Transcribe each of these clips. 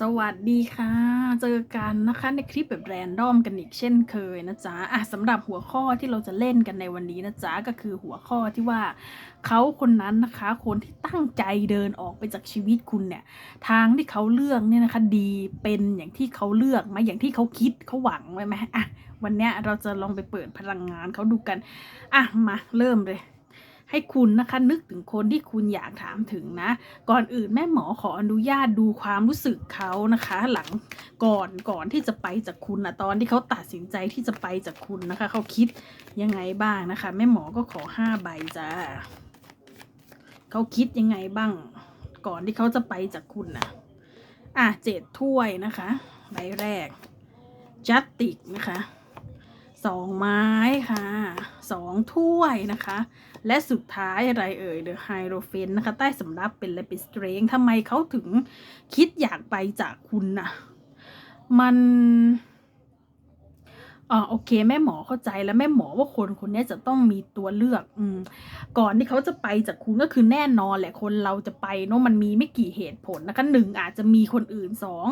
สวัสดีค่ะ เจอกันนะคะในคลิปแบบแรนดอมกันอีกเช่นเคยนะจ๊ะอะสำหรับหัวข้อที่เราจะเล่นกันในวันนี้นะจ๊ะก็คือหัวข้อที่ว่าเขาคนนั้นนะคะ คนที่ตั้งใจเดินออกไปจากชีวิตคุณเนี่ย ทางที่เขาเลือกเนี่ยนะคะ ดีเป็นอย่างที่เขาเลือกไหมอย่างที่เขาคิดเขาหวังไว้ไหมอะวันเนี้ยเราจะลองไปเปิดพลังงานเขาดูกัน อะมาเริ่มเลย ให้คุณนะคะนึกถึงคนที่คุณอยากถามถึงนะ ก่อนอื่นแม่หมอขออนุญาตดูความรู้สึกเขานะคะ หลังก่อนก่อนที่จะไปจากคุณนะตอนที่เขาตัดสินใจที่จะไปจากคุณนะคะ เขาคิดยังไงบ้างนะคะ แม่หมอก็ขอห้าใบจ้าเขาคิดยังไงบ้าง ก่อนที่เขาจะไปจากคุณนะอะเจ็ดถ้วยนะคะใบแรกจัตติกนะคะ สองไม้ค่ะสองถ้วยนะคะ และสุดท้ายอะไรเอ่ย The Hierophant นะคะ ใต้สำรับเป็นอะเป็น strength ทำไมเขาถึงคิดอยากไปจากคุณน่ะ มันอ๋อโอเค แม่หมอเข้าใจแล้วแม่หมอว่าคนคนนี้จะต้องมีตัวเลือก อืม ก่อนที่เขาจะไปจากคุณก็คือแน่นอนแหละคนเราจะไปเนาะมันมีไม่กี่เหตุผลนะคะหนึ่งอาจจะมีคนอื่นสอง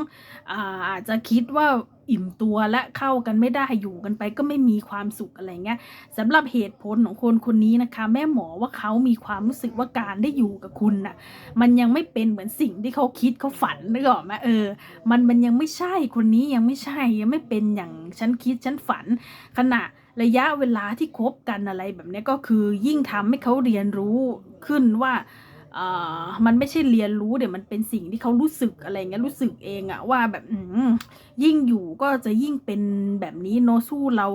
อ่าอาจจะคิดว่า อิ่มตัวและเข้ากันไม่ได้อยู่กันไปก็ไม่มีความสุขอะไรเงี้ยสำหรับเหตุผลของคนคนนี้นะคะ แม่หมอว่าเขามีความรู้สึกว่าการได้อยู่กับคุณน่ะมันยังไม่เป็นเหมือนสิ่งที่เขาคิดเขาฝันนึกออกไหมเออ มันมันยังไม่ใช่คนนี้ยังไม่ใช่ยังไม่เป็นอย่างฉันคิดฉันฝัน ขณะระยะเวลาที่คบกันอะไรแบบนี้ก็คือยิ่งทำให้เขาเรียนรู้ขึ้นว่า มันไม่ใช่เรียนรู้เดี๋ยวมันเป็นสิ่งที่เขารู้สึกอะไรเงี้ยรู้สึกเองอะว่าแบบอืยิ่งอยู่ก็จะยิ่งเป็นแบบนี้โนสู้เรา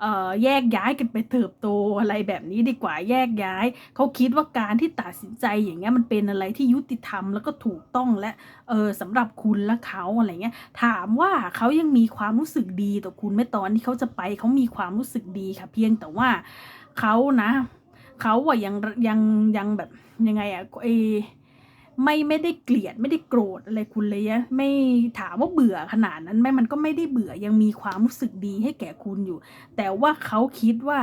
เแยกย้ายกันไปเติบโตอะไรแบบนี้ดีกว่าแยกย้าย เขาคิดว่าการที่ตัดสินใจอย่างเงี้ยมันเป็นอะไรที่ยุติธรรมแล้วก็ถูกต้องและเออสำหรับคุณและเขาอะไรเงี้ยถามว่าเขายังมีความรู้สึกดีต่อคุณไหม่ตอนที่เขาจะไปเขามีความรู้สึกดีค่ะ เพียงแต่ว่าเขานะ เขาอะยังยังยังแบบยังไงอะไอไม่ไม่ได้เกลียดไม่ได้โกรธอะไรคุณเลยอะไม่ถามว่าเบื่อขนาดนั้นไหมมันก็ไม่ได้เบื่อยังมีความรู้สึกดีให้แก่คุณอยู่ แต่ว่าเขาคิดว่า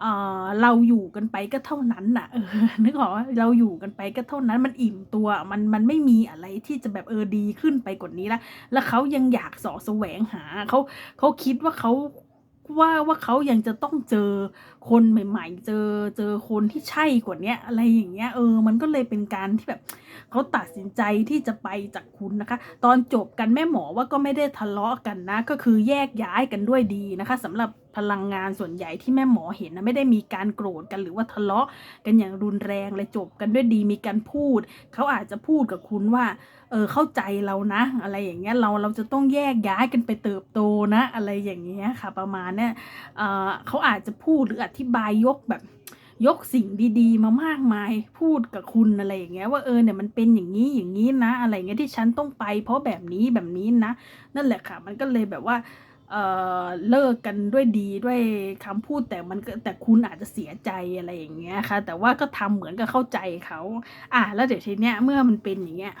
เออเราอยู่กันไปก็เท่านั้นน่ะเออนึกออกว่าเราอยู่กันไปก็เท่านั้นมันอิ่มตัวมันมันไม่มีอะไรที่จะแบบเออดีขึ้นไปกว่านี้ละแล้วเขายังอยากสอแสวงหาเขาเขาคิดว่าเขา ว่าว่าเขายังจะต้องเจอคนใหม่ ๆ เจอเจอคนที่ใช่กว่าเนี้ยอะไรอย่างเงี้ยเออ มันก็เลยเป็นการที่แบบเขาตัดสินใจที่จะไปจากคุณนะคะ ตอนจบกันแม่หมอว่าก็ไม่ได้ทะเลาะกันนะ ก็คือแยกย้ายกันด้วยดีนะคะสำหรับ พลังงานส่วนใหญ่ที่แม่หมอเห็นนะไม่ได้มีการโกรธกันหรือว่าทะเลาะกันอย่างรุนแรงเลยจบกันด้วยดีมีการพูด เขาอาจจะพูดกับคุณว่าเออเข้าใจเรานะ อะไรอย่างเงี้ยเราเราจะต้องแยกย้ายกันไปเติบโตนะ อะไรอย่างเงี้ยค่ะ ประมาณเนี้ยเออเขาอาจจะพูดหรืออธิบายยกแบบยกสิ่งดีๆ มามากมายพูดกับคุณอะไรอย่างเงี้ยว่าเออเนี่ยมันเป็นอย่างนี้อย่างนี้นะ อะไรเงี้ยที่ฉันต้องไป เพราะแบบนี้แบบนี้นะ นั่นแหละค่ะ มันก็เลยแบบว่า เเลิกกันด้วยดีด้วยคำพูดแต่มันก็แต่คุณอาจจะเสียใจอะไรอย่างเงี้ยค่ะ แต่ว่าก็ทำเหมือนกับเข้าใจเขา อะแล้วเดี๋ยวทีเนี้ยเมื่อมันเป็นอย่างเงี้ย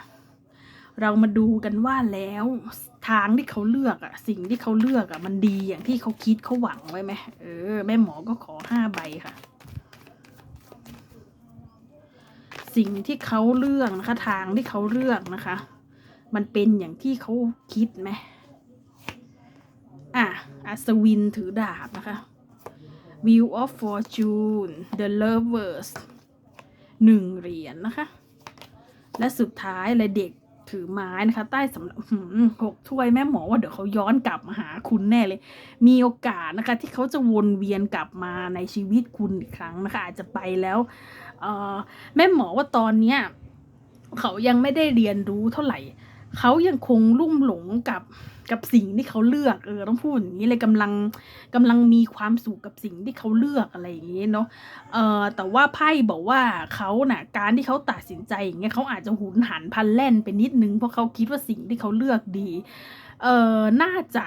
เรามาดูกันว่าแล้วทางที่เขาเลือกอะสิ่งที่เขาเลือกอะมันดีอย่างที่เขาคิดเขาหวังไว้ไหมเออแม่หมอก็ขอห้าใบค่ะ สิ่งที่เขาเลือกนะคะ ทางที่เขาเลือกนะคะ มันเป็นอย่างที่เขาคิดไหม อัศวินถือดาบนะคะ Wheel of Fortune The Lovers หนึ่งเหรียญนะคะ และสุดท้ายเลยเด็กถือไม้นะคะ ใต้สำหรับหกถ้วยแม่หมอว่าเดี๋ยวเขาย้อนกลับมาหาคุณแน่เลย มีโอกาสนะคะ ที่เขาจะวนเวียนกลับมาในชีวิตคุณอีกครั้งนะคะ อาจจะไปแล้วแม่หมอว่าตอนเนี้ยเขายังไม่ได้เรียนรู้เท่าไหร่ เขายังคงลุ่มหลงกับกับสิ่งที่เขาเลือกเออต้องพูดอย่างนี้เลยกำลังกำลังมีความสุขกับสิ่งที่เขาเลือกอะไรอย่างนี้เนาะเออแต่ว่าไพ่บอกว่าเขาน่ะการที่เขาตัดสินใจอย่างเงี้ยเขาอาจจะหุนหันพันแล่นไปนิดนึงเพราะเขาคิดว่าสิ่งที่เขาเลือกดีเออน่าจะ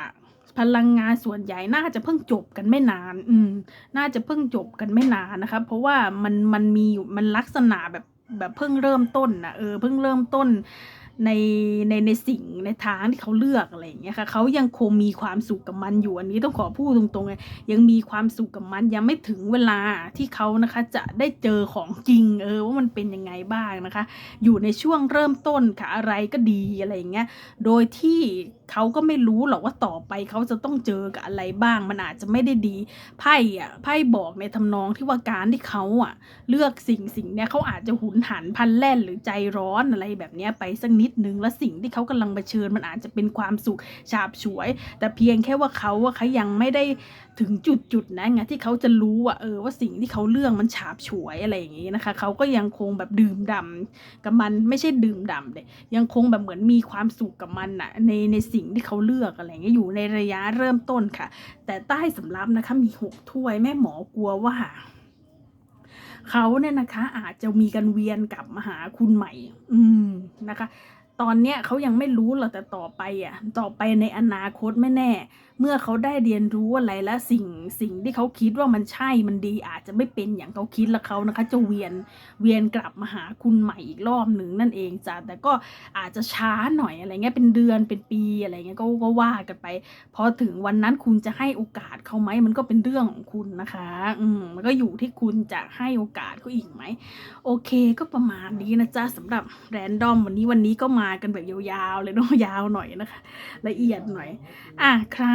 พลังงานส่วนใหญ่น่าจะเพิ่งจบกันไม่นาน อืม น่าจะเพิ่งจบกันไม่นานนะคะ เพราะว่ามันมันมีอยู่มันลักษณะแบบแบบเพิ่งเริ่มต้นนะเออเพิ่งเริ่มต้น ในในในสิ่งในทางที่เขาเลือกอะไรอย่างเงี้ยค่ะเขายังคงมีความสุขกับมันอยู่อันนี้ต้องขอพูดตรงๆเลยยังมีความสุขกับมันยังไม่ถึงเวลาที่เขานะคะจะได้เจอของจริงเออว่ามันเป็นยังไงบ้างนะคะ อยู่ในช่วงเริ่มต้นค่ะอะไรก็ดีอะไรอย่างเงี้ยโดยที่เขาก็ไม่รู้หรอกว่าต่อไปเขาจะต้องเจอกับอะไรบ้าง มันอาจจะไม่ได้ดีไพ่อะไพ่บอกในทำนองที่ว่าการที่เขาอะเลือกสิ่งสิ่งเนี้ยเขาอาจจะหุนหันพันแล่นหรือใจร้อนอะไรแบบเนี้ยไปสักนิดนึง แล้วสิ่งที่เขากำลังเผชิญมันอาจจะเป็นความสุขฉาบฉวย แต่เพียงแค่ว่าเขาอะเขายังไม่ได้ถึงจุดจุดๆนั้นไงที่เขาจะรู้ว่าเออว่าสิ่งที่เขาเลือกมันฉาบฉวยอะไรอย่างงี้นะคะเขาก็ยังคงแบบดื่มด่ำกับมันไม่ใช่ดื่มด่ำเลยยังคงแบบเหมือนมีความสุขกับมันอะในในสิ่งที่เขาเลือกอะไรเงี้ยอยู่ในระยะเริ่มต้นค่ะ แต่ใต้สำรับนะคะมีหกถ้วยแม่หมอกลัวว่าเขาเนี่ยนะคะอาจจะมีกันเวียนกลับมาหาคุณใหม่ อืมนะคะ ตอนเนี้ยเขายังไม่รู้หรอกแต่ต่อไปอะต่อไปในอนาคตไม่แน่ เมื่อเขาได้เรียนรู้อะไรและสิ่งสิ่งที่เขาคิดว่ามันใช่มันดีอาจจะไม่เป็นอย่างเขาคิดแล้วเขานะคะ จะเวียนเวียนกลับมาหาคุณใหม่อีกรอบหนึ่งนั่นเองจ้ะแต่ก็อาจจะช้าหน่อยอะไรเงี้ยเป็นเดือนเป็นปีอะไรเงี้ยก็ก็ว่ากันไปพอถึงวันนั้นคุณจะให้โอกาสเขาไหมมันก็เป็นเรื่องของคุณนะคะ อืมมันก็อยู่ที่คุณจะให้โอกาสเขาอีกไหมโอเคก็ประมาณนี้นะจ๊ะสำหรับแรนดอมวันนี้วันนี้ก็มามากันแบบยาวๆเลยเนาะยาวหน่อยนะคะ ละเอียดหน่อย อะใคร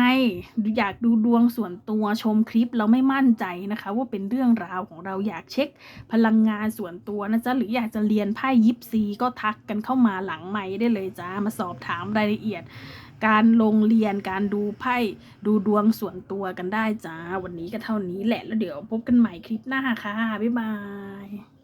อยากดูดวงส่วนตัวชมคลิปเราไม่มั่นใจนะคะ ว่าเป็นเรื่องราวของเราอยากเช็คพลังงานส่วนตัวนะจ๊ะหรืออยากจะเรียนไพ่ยิปซีก็ทักกันเข้ามาหลังไม้ได้เลยจ้ามาสอบถามรายละเอียด การลงเรียนการดูไพ่ดูดวงส่วนตัวกันได้จ้าวันนี้ก็เท่านี้แหละแล้วเดี๋ยวพบกันใหม่คลิปหน้าค่ะบ๊ายบาย